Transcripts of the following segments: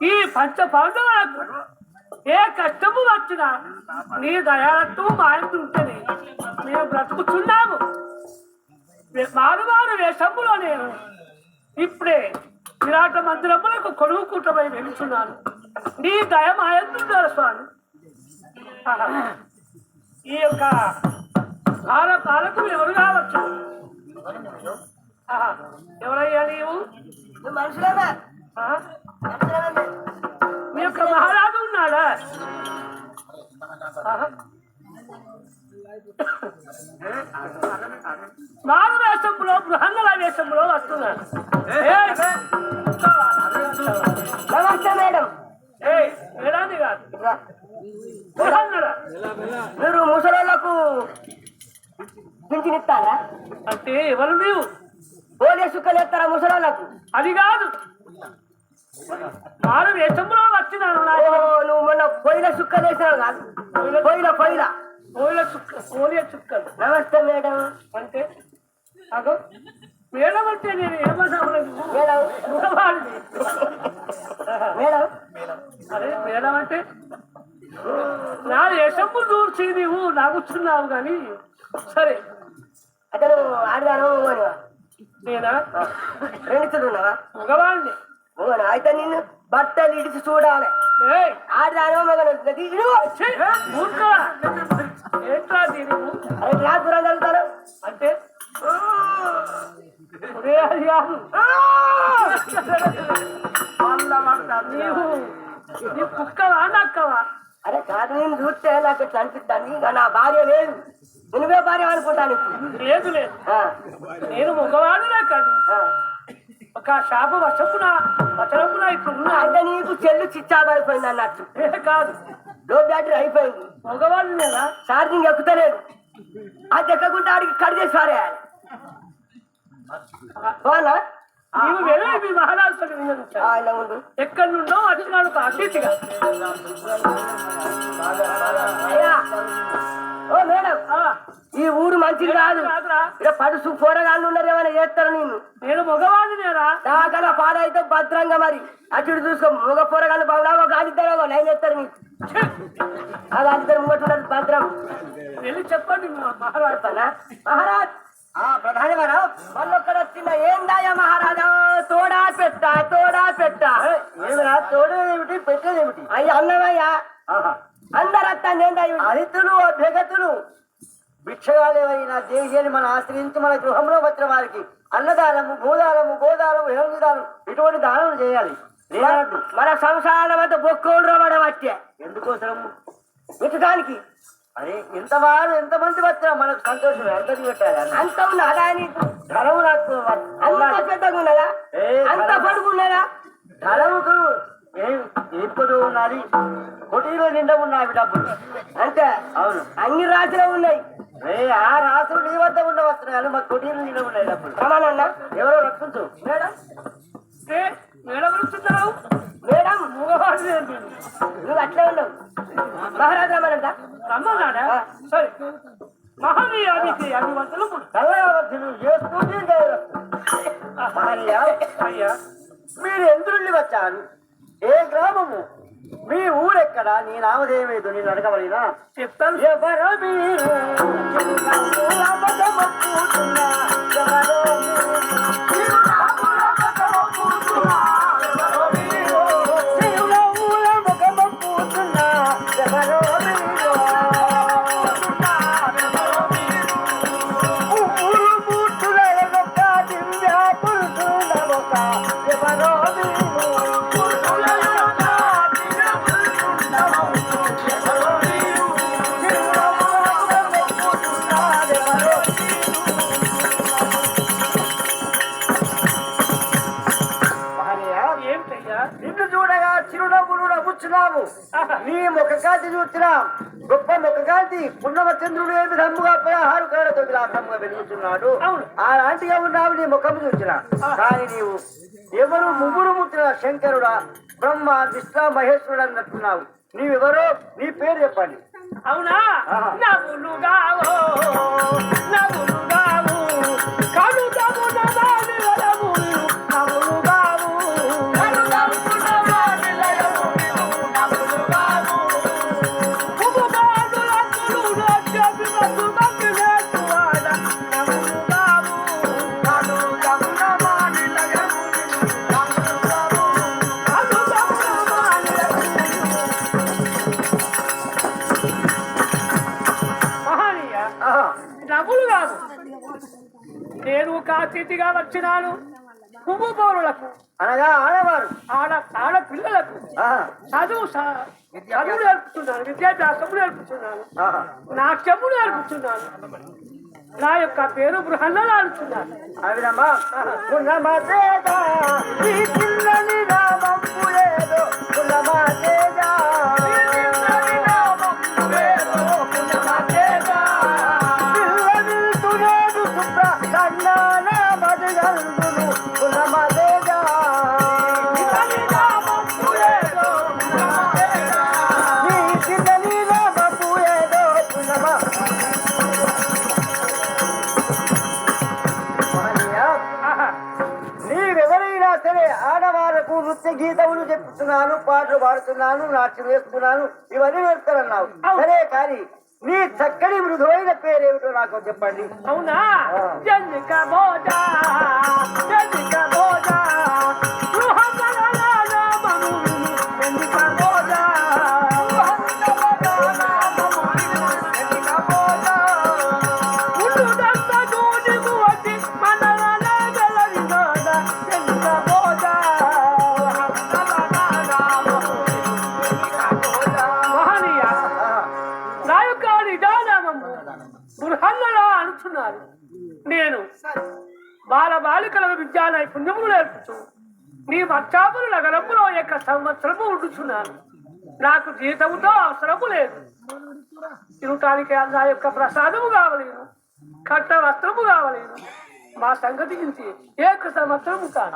ఈ పంచ పాండవులకు ఏ కష్టము వచ్చినా నీ దయాలతో ఉంటుంది మేము బ్రతుకుతున్నాము మారుమారు మారు వేషములో నేను ఇప్పుడే విరాట మందిరములకు కొడుకు కూటమై వెళ్తున్నాను నీ దయ మాయంతుంటారు స్వామి? ఈ యొక్క భార పాలకులు ఎవరు కావచ్చు? ఇస్తారా అంటే ఎవరు నీవు పోలీసు సుక్కలు ఇస్తారా ముసలోళ్ళకు. అది కాదు. మారు వేషంలో వచ్చినాను నా ఓ నువ్వు మొన్న పొయ్యిల సుక్కలు వేసినావు కాదు. పొయ్యిల పొయ్యిల కోయిల చుక్క కోలియ చుక్కలు. నమస్తే మేడం. అంటే? అగో మేడం అంటే నేను ఏమన్నాను? మేడం. మేడం. అరే మేడం అంటే? నా యశంపు దూర్చి నీవు నాగుచున్నావు కానీ సరే. నువ్వు ఆడదాను మగనివా నేనా రెండు చుట్టూ ఉన్నావా మగవాడిని. మగను అయితే నిన్ను బట్టలు ఇడిచి చూడాలి. ఆడదాను మగను అరే క్లాస్ దూరం అంటే? కుక్కవా నక్కవా అరే కాదు నేను చూస్తే నాకు ఇట్లా అనిపిస్తాను ఇంకా నా భార్య లేదు. నువ్వే భార్య అనుకుంటాను ఇప్పుడు లేదు. లేదు నేను మగవాడునా ఆ. ఒక శాప వశపున వచనపున ఇప్పుడు ఉన్నా అంటే నీకు చెల్లు చిచ్చాబ్ అయిపోయింది అన్నట్టు కాదు. లో బ్యాటరీ అయిపోయింది. మగవాడిని కదా ఛార్జింగ్ ఎక్కుతలేదు. అది ఎక్కకుండా ఆడికి కట్ చేసి పారేయాలి. నీవు వెళ్ళి మీ వినియోగించాలి. ఎక్కడి నుండో వచ్చినాడు అతిథిగా ఓ మేడం ఆ, ఈ ఊరు మంచిది కాదు. ఇక్కడ పడుసు పోరగాళ్ళు ఉన్నారు ఏమైనా చేస్తారు నేను నేను మగవాడినేరా. నాకన్నా పాద అయితే భద్రంగా మరి. అటు చూసుకో మగ పోరగాళ్ళు బాగున్నా ఒక గాలిద్దరు లైన్ చేస్తారు మీకు. ఆ గాలిద్దరు ముంగట్టున్నారు భద్రం. వెళ్ళి చెప్పండి మహారాజు. మహారాజ్! ప్రధాని వారా మళ్ళొక్కడ వచ్చిన ఏందాయ మహారాజా? తోడా పెట్ట తోడా పెట్ట. ఏమిరా? తోడేమిటి? పెట్టేదేమిటి? అయ్యి అన్నమయ్యా. ఆహా. అందరు అత్తాను ఏందాయ అతిథులు అభ్యగతులు భిక్షగాలేవైనా దేశాన్ని మన ఆశ్రయించి మన గృహంలో వచ్చిన వారికి అన్నదానము భూదానము గోదానము హేమదానం ఇటువంటి దానం చేయాలి. మన సంసారం అంతా బొక్కోడు రవ్వడం వచ్చే ఎందుకోసము? ఇటుకానికి అరే ఇంతవారు ఎంతమంది వచ్చినా మనకు సంతోషం ఎంతది పెట్టాలి. అంత ఉన్నదా నీకు? ధనము నాకు అంత పెద్దగా ఉన్నదా? అంత ఉన్నదా ధనముకు ఏం ఎప్పుడు ఉన్నది? కొటీలో నిండా ఉన్నాయి డబ్బులు. అంటే అవును. అన్ని రాశులు ఉన్నాయి. ఏ ఆ రాసులు నీ వద్ద ఉండవచ్చు కానీ మా కొటీలు నిండా ఉన్నాయి డబ్బులు. రమానన్న ఎవరో రక్షించు. మేడం? మేడం వస్తున్నావు మేడం మగవాడిని నేను నువ్వు అట్లే ఉండవు మహారాజు రమానంట రమ్మన్నాడా సరే. మహనీయ అదికి అది వందలు కలయావద్దులు ఏ మహనీయ అయ్యా. మీరు ఎందునుండి వచ్చారు? ఏ గ్రామము? ఊరెక్కడ నీ నామధేయమేదో నేను అడగవలినా? చెప్తాను. ఎవరో మీరు. నవ్వుచున్నావు నీ ముఖకాంతి చూస్తున్నాం. గొప్ప ముఖకాంతి పున్నమ చంద్రుడు ఏ విధముగా పదహారు కళలతో విలాసంగా వెలుగుతున్నాడు. అవును. అలాంటిగా ఉన్నావు నీ ముఖం చూసిన. కానీ నీవు ఎవరు ముగ్గురు ముట్టిన శంకరుడా బ్రహ్మ విష్ణు మహేశ్వరుడు అన్నట్టున్నావు. నీవెవరో నీ పేరు చెప్పండి. అవునా? ఆహా. నవ్వులుగావో అతిథిగా వచ్చినాను. పువ్వు పౌరులకు అనగా ఆడవారు. ఆడ ఆడపిల్లలకు చదువు చదువు నేర్పుతున్నాను విద్యాభ్యాసము నేర్పుతున్నాను. నాట్యము నేర్పుతున్నాను. నా యొక్క పేరు బృహన్నలాడుతున్నాను ఆ విధమ్మా పునమతేజ నృత్య గీతములు చెప్తున్నాను పాటలు పాడుతున్నాను నాట్యం వేస్తున్నాను ఇవన్నీ నేర్పుతానన్నావు సరే కానీ నీ చక్కని మృదువైన పేరేమిటో నాకు చెప్పండి. అవునా? అనుచున్నారు నేను బాల బాలికలకు విద్యా నైపుణ్యములు నేర్పుతూ నీ మచ్చాపులు నగరములో యొక్క సంవత్సరము ఉండుచున్నాను. నాకు జీతముతో అవసరము లేదు. తినటానికి నా యొక్క ప్రసాదము కావలేను. కట్ట వస్త్రము కావలేను. మా సంగతి నుంచి ఏక సంవత్సరము కాదు.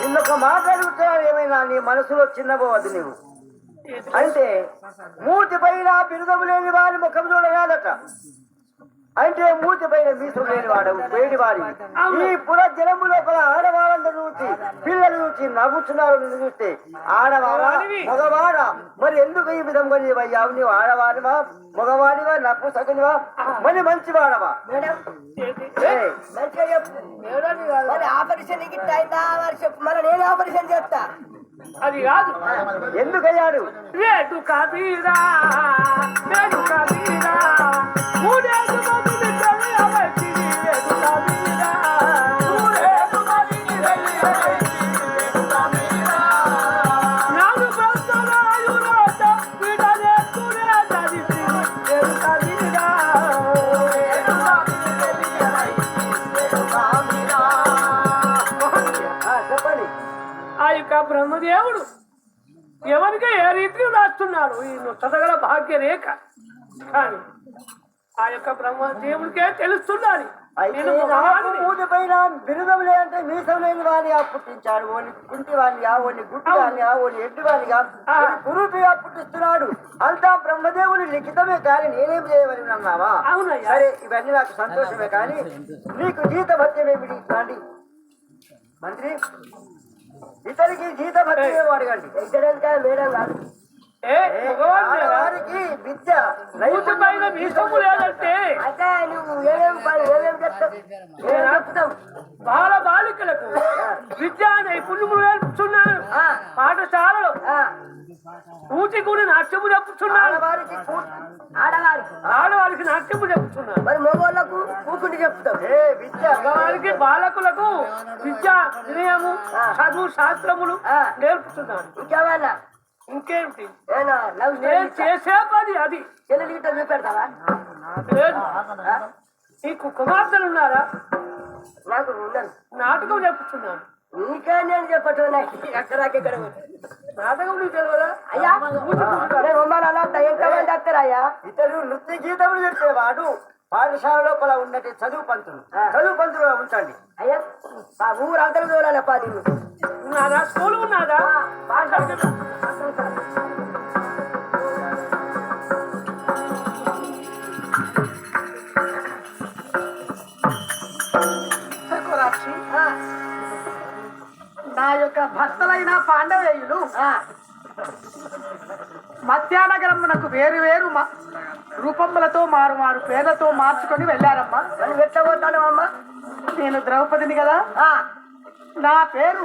నిన్నొక మాట అడుగుతున్నాను ఏమైనా? నీ మనసులో చిన్నపోవద్దు నీవు. అంటే మూతి పైన బిరుదము లేని వారి ముఖం చూడరాదట. అంటే మూతి పైన మీసం లేని వాడు వేడి వారి ఈ పుర జనము లోపల ఆడవాళ్ళందరూ చూసి పిల్లలు చూసి నవ్వుతున్నారు నిన్ను చూస్తే. ఆడవాడా మగవాడా? మరి ఎందుకు ఈ విధంగా నీవు అయ్యావు నీవు ఆడవాడివా మగవాడివా నప్పు సగనివా? మరి మంచివాడవా? మరి ఆపరేషన్ గిట్ట ఆపరేషన్ చేస్తా. అది కాదు. ఎందుకయ్యాడు రేటు కబీరా రేటు కబీరా మూడేళ్ళు కానీ ఆ యొక్క బ్రహ్మదేవుడికే తెలుస్తున్నది అయితే నేను నాకు మగవాడిని. మూతి పైన బిరుదం లేదంటే మీసం లేని వాడిగా పుట్టించాడు ఓని కుంటి వాడిగా ఓని గుడ్డి వాడిగా ఓని ఎడ్డి వాడిగా ఆ. కురూపిగా పుట్టిస్తున్నాడు అంతా బ్రహ్మదేవుని లిఖితమే కానీ నేనేం చేయవని అన్నావా. సరే ఇవన్నీ నాకు సంతోషమే కానీ నీకు జీత భత్యమేమిటి రండి మంత్రి ఇతనికి జీత భత్యమేమో అడగండి ఇద్దరంతా మేడం కాదు ఆడవారికి విద్య పైన లేదంటే అయితే నువ్వు ఏమేం పని ఏమేం చెప్తావు బాల బాలికలకు విద్యా నైపుణ్యములు నేర్పుతున్నాను పాఠశాలలో ఆ, కూచికూడి నాట్యము చెప్పుతున్నాను ఆడవారికి కూ- ఆడవారికి. ఆడవారికి నాట్యము చెప్పుతున్నాను మరి మగవాళ్ళకు కూకుండి చెప్తావు ఏ విద్య. మగవారికి బాలకులకు విద్యా వినయము చదువు శాస్త్రములు. నేర్పుతున్నాను ఇంకేమన్నా లవ్ నేను చేసే పని అది. చెల్లెలు గిట్ట చూపెడతావా లేదు. ఆ? నీకు కుమార్తెలు ఉన్నారా? నాకు నాటకం చెప్పుతున్నాను నీకే నేను చెప్పటం ఎక్కడాకెక్కడ నాటకం నీకు తెలియదా అయ్యా నేను ఉమ్మాలన్నా ఎంతమంది వస్తారు అయ్యా ఇతడు నృత్య గీతములు చెప్పేవాడు. పాఠశాల లోపల ఉన్నట్టు చదువు పంతులు. చదువు పంతులు ఉంచండి. అయ్యా మా ఊరు అందరూ చూడాలప్పా నేను ఉన్నారా? స్కూల్ ఉన్నారా? పాఠశాల నా యొక్క భర్తలైన పాండవేయులు నాకు వేరు వేరు మా- రూపములతో మారు మారు పేర్లతో మార్చుకొని వెళ్ళారమ్మా. ఎట్లా పోతాను అమ్మా నేను ద్రౌపదిని కదా? నా పేరు